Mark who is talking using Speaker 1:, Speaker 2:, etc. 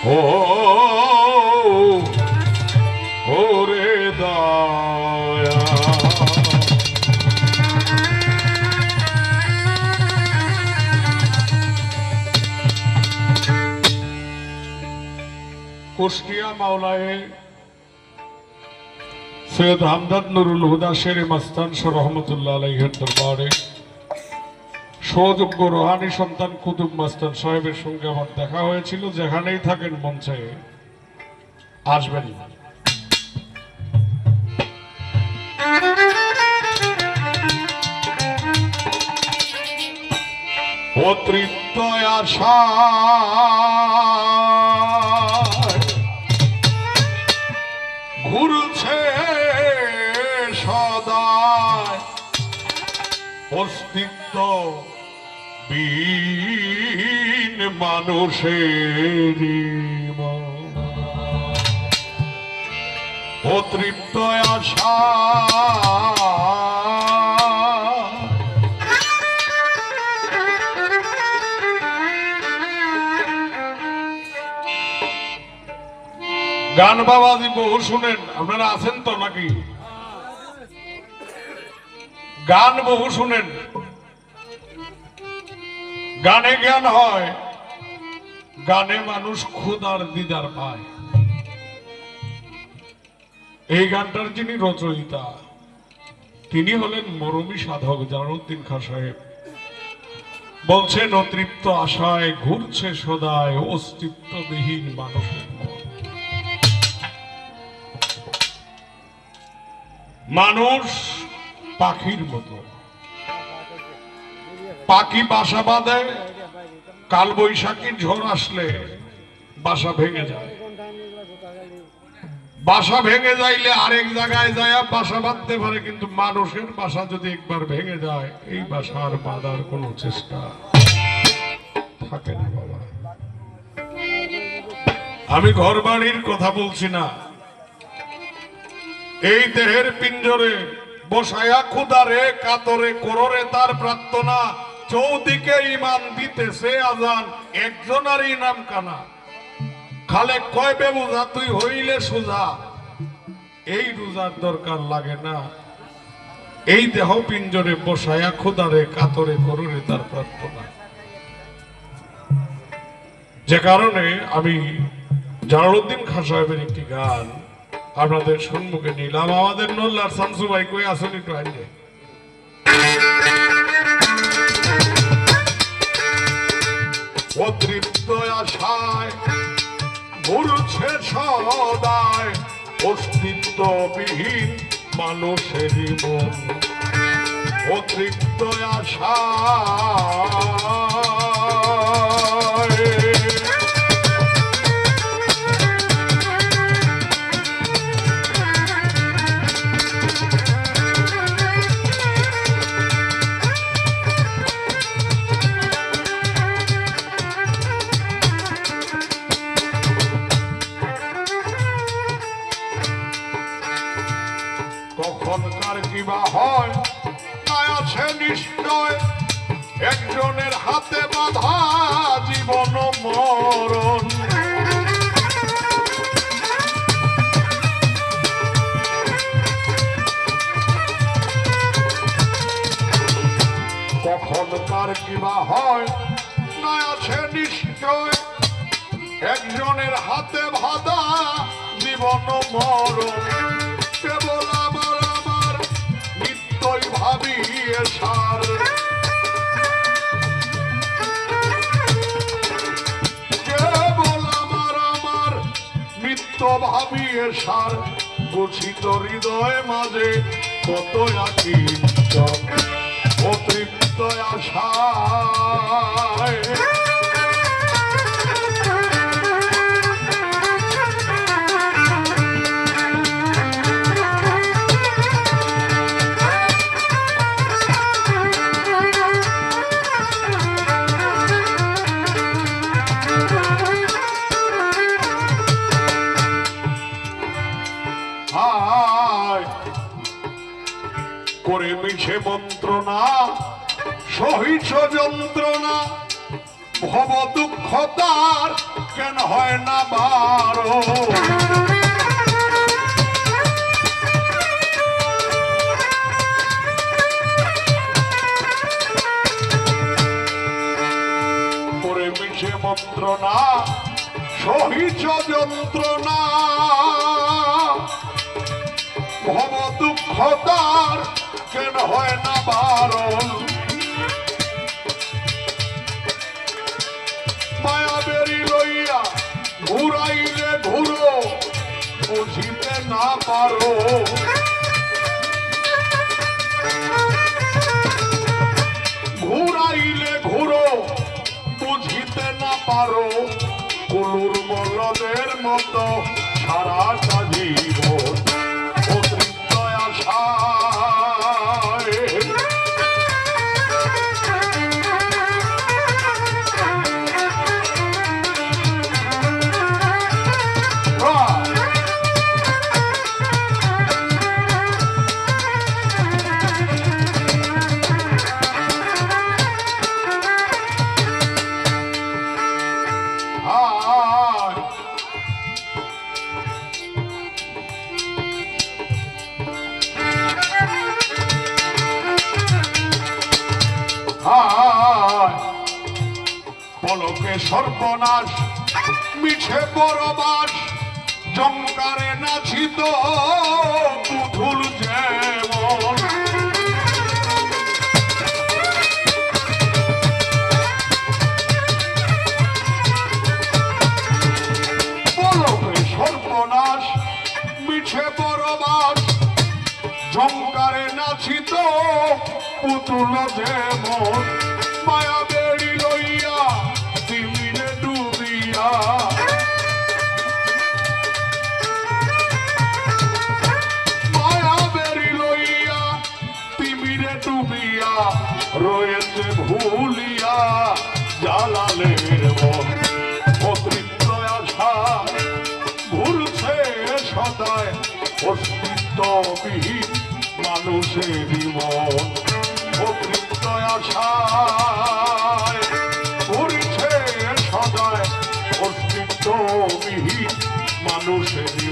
Speaker 1: কুষ্টিয়া মাওলায় সৈয়দ হামদাদ নুরুল হুদা শের মাস্তান শাহ রহমতুল্লাহ আলাইহের দরবারে সহযোগ্য রোহানি সন্তান কুতুব মাস্তান সাহেবের সঙ্গে আমার দেখা হয়েছিল, যেখানেই থাকেন মঞ্চে। আসবেন অতৃপ্ত আশা। ঘুরছে সদায় অস্তিত্ব বিহীন মানুষের অতৃপ্ত আশা। গান বাবাজি বহু শুনেন, আপনারা আছেন তো নাকি? গান বহু শুনেন। গানে জ্ঞান হয়, গানে মানুষ ক্ষুদার দিদার পায়। এই গানটার যিনি রচয়িতা, তিনি হলেন মরমী সাধক জালালউদ্দিন খাঁ সাহেব। বলছেন, অতৃপ্ত আশায় ঘুরছে সদায় অস্তিত্ববিহীন মানুষের মানুষ পাখির মতো। পাখি বাসা বাঁধে কাল বৈশাখীর ঝড় আসলে বাসা ভেঙে যায়। বাসা ভেঙে যাইলে আরেক জায়গায় যায়, বাসা বাঁধতে পারে, কিন্তু মানুষের বাসা যদি একবার ভেঙে যায়, এই বাসার বাঁধার কোনো চেষ্টা থাকে না বাবা। আমি ঘর বাড়ির কথা বলছি না। এই দেহের পিঞ্জরে বসায়া খুদারে, কাতরে, কররে তার প্রার্থনা চৌদিকে ইমান দিতেছে আজান, একজনারই নাম কানা। খালে কয় বেবুজা তুই হইলে সোজা। এই রোজার দরকার লাগে না। এই দেহ পিঞ্জরে বসায়া খুদারে, কাতরে কররে তার প্রার্থনা। যে কারণে আমি জালালউদ্দিন খান সাহেবের একটি গান আপনাদের সম্মুখে নিলাম। আমাদের নল্লার শামসু ভাই কই আসেন একটু আইলে অতৃপ্ত আশায় ঘুরছে সদায় অস্তিত্ববিহীন মানুষের মন। অতৃপ্ত আশায়। কখনকার কিবা হয় তা আছে নিশ্চয়। একজনের হাতে বাধা জীবন মরণ। কখনকার কিবা হয় না আছে নিশ্চয়। একজনের হাতে বাধা জীবন মরণ। ভাবি সার গছিত হৃদয় মাঝে কত আছি অতৃপ্ত আশায়। হায় করে মিছে মন্ত্রণা সহিত যন্ত্রণা, ভব দুঃখ তার কেন হয় না বারো? করে মিশে মন্ত্রণা সহিত যন্ত্রণা দুঃখ তার কেন হয় না বারণ? মায়া বেরি লইয়া ঘুরাইলে ঘুরো, বুঝিতে না পারো। ঘুরাইলে ঘুরো, বুঝিতে না পারো। কুলুর বলদের মতো সারাটা জীবন সর্বনাশ, মিছে পরবাস জঙ্কারে নাচিত পুতুল যেমন। সর্বনাশ, মিছে পরবাস ঝঙ্কারে নাচিত পুতুল যেমন। মায়া মানুষের মন অতৃপ্ত আশায় ঘুরছে সদায় মানুষের